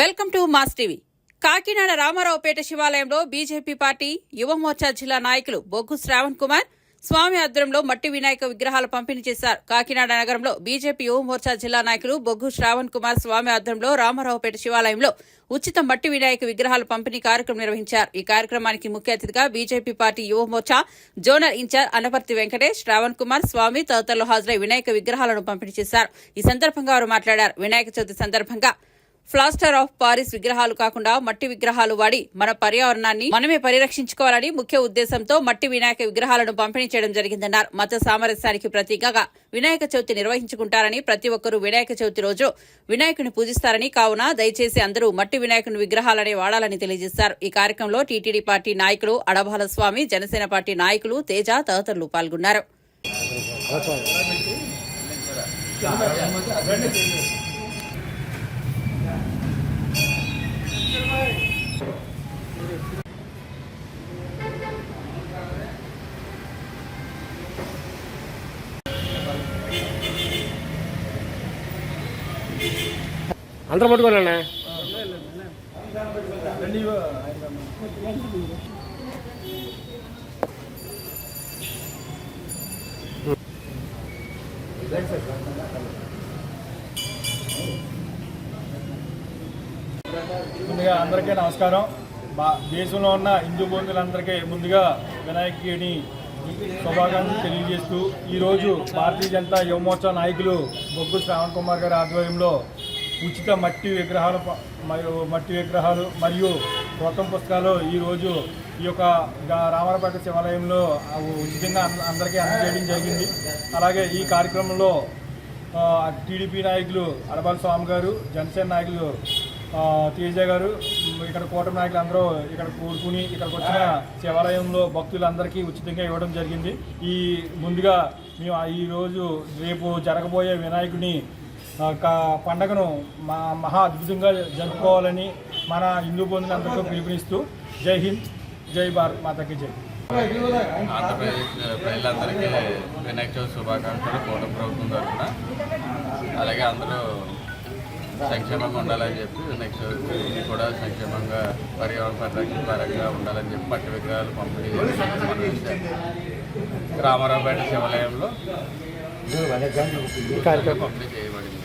Welcome to Mass TV. Kakinada Ramaraopeta శివాలయంలో BJP party Yuva Morcha జిల్లా నాయకులు బొగ్గు శ్రావణ్ కుమార్ స్వామి ఆధ్వర్యంలో మట్టి వినాయక విగ్రహాలు పంపిణీ చేశారు. కాకినాడ నగరంలో బీజేపీ యువమోర్చా జిల్లా నాయకులు బొగ్గు శ్రావణ్ కుమార్ స్వామి ఆధ్వర్యంలో రామారావుపేట శివాలయంలో ఉచిత మట్టి వినాయక విగ్రహాల పంపిణీ కార్యక్రమం నిర్వహించారు. ఈ కార్యక్రమానికి ముఖ్య అతిథిగా BJP party Yuva Morcha zonal in-charge Anaparthi Venkatesh Shravan Kumar Swamy తదితరులు హాజరై వినాయక విగ్రహాలను పంపిణీ చేశారు. ఈ సందర్భంగా వారు మాట్లాడారు. వినాయక చవితి సందర్భంగా ప్లాస్టర్ ఆఫ్ పారిస్ విగ్రహాలు కాకుండా మట్టి విగ్రహాలు వాడి మన పర్యావరణాన్ని మనమే పరిరక్షించుకోవాలని ముఖ్య ఉద్దేశంతో మట్టి వినాయక విగ్రహాలను పంపిణీ చేయడం జరిగిందన్నారు. మత సామరస్యానికి ప్రతీకగా వినాయక చవితి నిర్వహించుకుంటారని ప్రతి ఒక్కరూ వినాయక చవితి రోజు వినాయకుని పూజిస్తారని కావున దయచేసి అందరూ మట్టి వినాయకుని విగ్రహాలనే వాడాలని తెలియజేశారు. ఈ కార్యక్రమంలో టీటీడీ పార్టీ నాయకులు అడబాల స్వామి జనసేన పార్టీ నాయకులు తేజ తదితరులు పాల్గొన్నారు. అందరూ పట్టుకోనన్నా ముందుగా అందరికీ నమస్కారం. మా దేశంలో ఉన్న హిందూ బంధువులందరికీ ముందుగా వినాయకుడిని శుభాకాంక్షలు తెలియజేస్తూ ఈరోజు భారతీయ జనతా యువమోర్చా నాయకులు బొగ్గు శ్రావణ్ కుమార్ గారి ఆధ్వర్యంలో ఉచిత మట్టి విగ్రహాలు మరియు మట్టి విగ్రహాలు మరియు గౌతమ పుస్తకాలు ఈరోజు ఈ యొక్క రామరపేట శివాలయంలో అవి ఉచితంగా అంద- అందరికీ అందజేయడం జరిగింది. అలాగే ఈ కార్యక్రమంలో టీడీపీ నాయకులు అడబాల స్వామి గారు జనసేన నాయకులు తేజ గారు ఇక్కడ కూటమి నాయకులు అందరూ ఇక్కడ కూడుకుని ఇక్కడికి వచ్చిన శివాలయంలో భక్తులందరికీ ఉచితంగా ఇవ్వడం జరిగింది. ఈ ముందుగా మేము ఈరోజు రేపు జరగబోయే వినాయకుని పండగను మా మహా అద్భుతంగా జరుపుకోవాలని మన హిందూ బంధువులందరితో పిలుపునిస్తూ జై హింద్ జై భారత్ మాతకి జై. ఆంధ్రప్రదేశ్ ప్రజలందరికీ వినాయక చవితి శుభాకాంక్షలు కూటమి ప్రభుత్వం తరఫున. అలాగే అందరూ సంక్షేమంగా ఉండాలని చెప్పి నెక్స్ట్ ఇది కూడా సంక్షేమంగా పర్యావరణ పరిరక్షణ పరంగా ఉండాలని చెప్పి మట్టి విగ్రహాలు పంపిణీ రామారావుపేట శివాలయంలో పంపిణీ చేయబడింది.